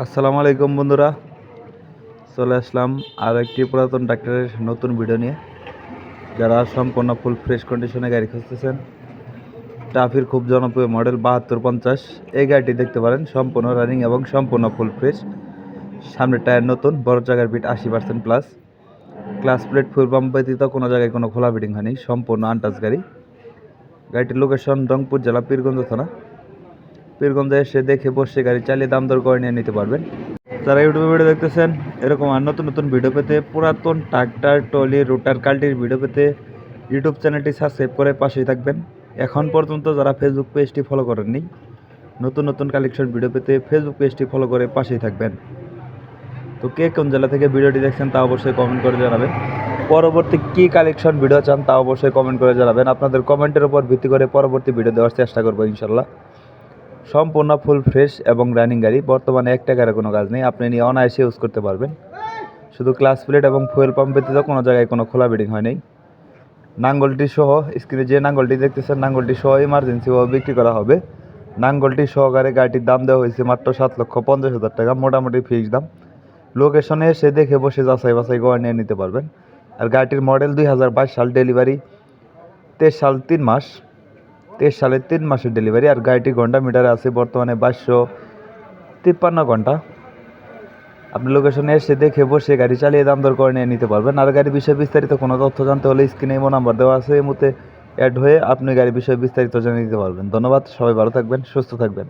আসসালামু আলাইকুম বন্ধুরা, চলে আসলাম আর একটি পুরাতন ডাক্তারের নতুন ভিডিও নিয়ে। যারা সম্পূর্ণ ফুল ফ্রেশ কন্ডিশনে গাড়ি খুঁজতেছেন টাফির খুব জনপ্রিয় মডেল বাহাত্তর পঞ্চাশ। এই গাড়িটি দেখতে পারেন, সম্পূর্ণ রানিং এবং সম্পূর্ণ ফুল ফ্রেশ সামনের টায়ার নতুন, বড় জায়গার বিট আশি percent plus class plate fuel pump ব্যতীত কোনো জায়গায় কোনো খোলা বিডিং হয়নি, সম্পূর্ণ আনটাচ গাড়ি। গাড়িটির লোকেশন রংপুর জেলা পীরগঞ্জ থানা। পীরগঞ্জে এসে দেখে বসে গাড়ি চালিয়ে দাম দর করে নিয়ে নিতে পারবেন। যারা ইউটিউবে ভিডিও দেখতেছেন, এরকম আর নতুন নতুন ভিডিও পেতে পুরাতন ট্রাক্টর টলি রুটার, কাল্টির ভিডিও পেতে ইউটিউব চ্যানেলটি সাবস্ক্রাইব করে পাশেই থাকবেন। এখন পর্যন্ত যারা ফেসবুক পেজটি ফলো করেননি, নতুন নতুন কালেকশন ভিডিও পেতে ফেসবুক পেজটি ফলো করে পাশেই থাকবেন। তো কে কোন জেলা থেকে ভিডিওটি দেখছেন তা অবশ্যই কমেন্ট করে জানাবেন। পরবর্তী কী কালেকশন ভিডিও চান তা অবশ্যই কমেন্ট করে জানাবেন। আপনাদের কমেন্টের উপর ভিত্তি করে পরবর্তী ভিডিও দেওয়ার চেষ্টা করব ইনশাল্লাহ সম্পূর্ণ ফুল ফ্রেশ এবং রানিং গাড়ি। বর্তমানে এক টাকার কোনো কাজ নেই। আপনি নিয়ে অনায়াসে ইউজ করতে পারবেন। শুধু ক্লাস প্লেট এবং ফুয়েল পাম্প ব্যতীত কোনো জায়গায় কোনো খোলা বিডিং হয় নাই। নাঙ্গলটি সহ স্ক্রিনে যে নাঙ্গলটি দেখতেছেন, নাঙ্গলটি সহ ইমার্জেন্সিভাবে বিক্রি করা হবে। নাঙ্গলটি সহকারে গাড়িটির দাম দেওয়া হয়েছে মাত্র সাত লক্ষ পঞ্চাশ হাজার টাকা, মোটামুটি ফিক্স দাম। লোকেশনে এসে দেখে বসে যাচাই বাছাই করে নিয়ে নিতে পারবেন। আর গাড়িটির মডেল দুই হাজার বাইশ সাল ডেলিভারি তেইশ সাল তিন মাস। তেইশ সালে তিন মাসের ডেলিভারি আর গাড়িটি ঘণ্টা মিটারে আছে, বর্তমানে বাইশশো তিপ্পান্ন ঘণ্টা। আপনি লোকেশনে এসে দেখে বসে গাড়ি চালিয়ে দাম দর করে নিয়ে নিতে পারবেন। আর গাড়ির বিষয়ে বিস্তারিত কোনো তথ্য জানতে হলে স্ক্রিনে ইমো নাম্বার দেওয়া আছে। এই মুহূর্তে অ্যাড হয়ে আপনি গাড়ির বিষয়ে বিস্তারিত জানিয়ে নিতে পারবেন। ধন্যবাদ, সবাই ভালো থাকবেন, সুস্থ থাকবেন।